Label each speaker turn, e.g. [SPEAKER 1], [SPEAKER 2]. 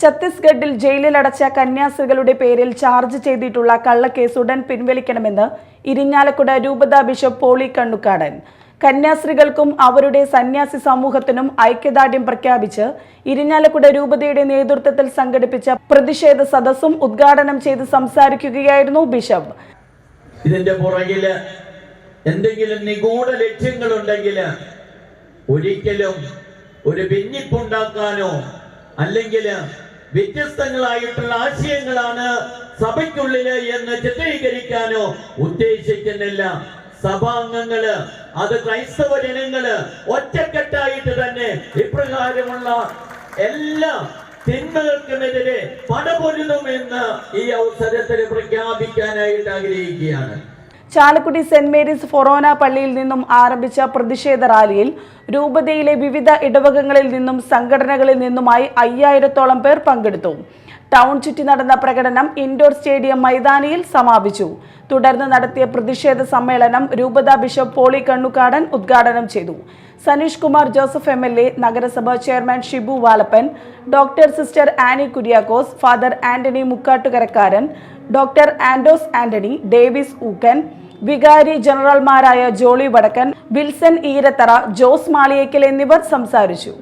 [SPEAKER 1] ഛത്തീസ്ഗഡിൽ ജയിലിലടച്ച കന്യാസ്ത്രീകളുടെ പേരിൽ ചാർജ് ചെയ്തിട്ടുള്ള കള്ളക്കേസ് ഉടൻ പിൻവലിക്കണമെന്ന് ഇരിഞ്ഞാലക്കുട രൂപത ബിഷപ്പ് പോളി കണ്ണുക്കാടൻ. കന്യാസ്ത്രീകൾക്കും അവരുടെ സന്യാസി സമൂഹത്തിനും ഐക്യദാർഢ്യം പ്രഖ്യാപിച്ച് ഇരിഞ്ഞാലക്കുട രൂപതയുടെ നേതൃത്വത്തിൽ സംഘടിപ്പിച്ച പ്രതിഷേധ സദസ്സും ഉദ്ഘാടനം ചെയ്ത് സംസാരിക്കുകയായിരുന്നു ബിഷപ്പ്.
[SPEAKER 2] ഇതിന്റെ പുറകിൽ എന്തെങ്കിലും നിഗൂഢ ലക്ഷ്യങ്ങളുണ്ടെങ്കിൽ ഒരിക്കലും ഒരു ഭിന്നിപ്പുണ്ടാക്കാനോ അല്ലെങ്കിൽ വ്യത്യസ്തങ്ങളായിട്ടുള്ള ആശയങ്ങളാണ് സഭയ്ക്കുള്ളിൽ എന്ന് ചിത്രീകരിക്കാനോ ഉദ്ദേശിക്കുന്നില്ല. സഭാംഗങ്ങൾ അത് ക്രൈസ്തവ ജനങ്ങൾ ഒറ്റക്കെട്ടായിട്ട് തന്നെ ഇപ്രകാരമുള്ള എല്ലാ തിന്മകൾക്കുമെതിരെ പടപൊരുതുമെന്ന് ഈ അവസരത്തിൽ പ്രഖ്യാപിക്കാനായിട്ട് ആഗ്രഹിക്കുകയാണ്.
[SPEAKER 1] ചാലക്കുടി സെന്റ് മേരീസ് ഫൊറോന പള്ളിയിൽ നിന്നും ആരംഭിച്ച പ്രതിഷേധ റാലിയിൽ രൂപതയിലെ വിവിധ ഇടവകങ്ങളിൽ നിന്നും സംഘടനകളിൽ നിന്നുമായി അയ്യായിരത്തോളം പേർ പങ്കെടുത്തു. ടൗൺ ചുറ്റി നടന്ന പ്രകടനം ഇൻഡോർ സ്റ്റേഡിയം മൈതാനിയിൽ സമാപിച്ചു. തുടർന്ന് നടത്തിയ പ്രതിഷേധ സമ്മേളനം രൂപത ബിഷപ്പ് പോളി കണ്ണുകാടൻ ഉദ്ഘാടനം ചെയ്തു. സനീഷ് കുമാർ ജോസഫ് എം നഗരസഭ chairman Shibu Valappan doctor sister Annie Kuriakose father Antony Mukkattukarakkaran doctor Andos Antony Davis Ookkan വികാരി ജനറൽമാരായ ജോളി വടക്കൻ വിൽസൺ ഈരത്തറ ജോസ് മാളിയേക്കൽ എന്നിവർ സംസാരിച്ചു.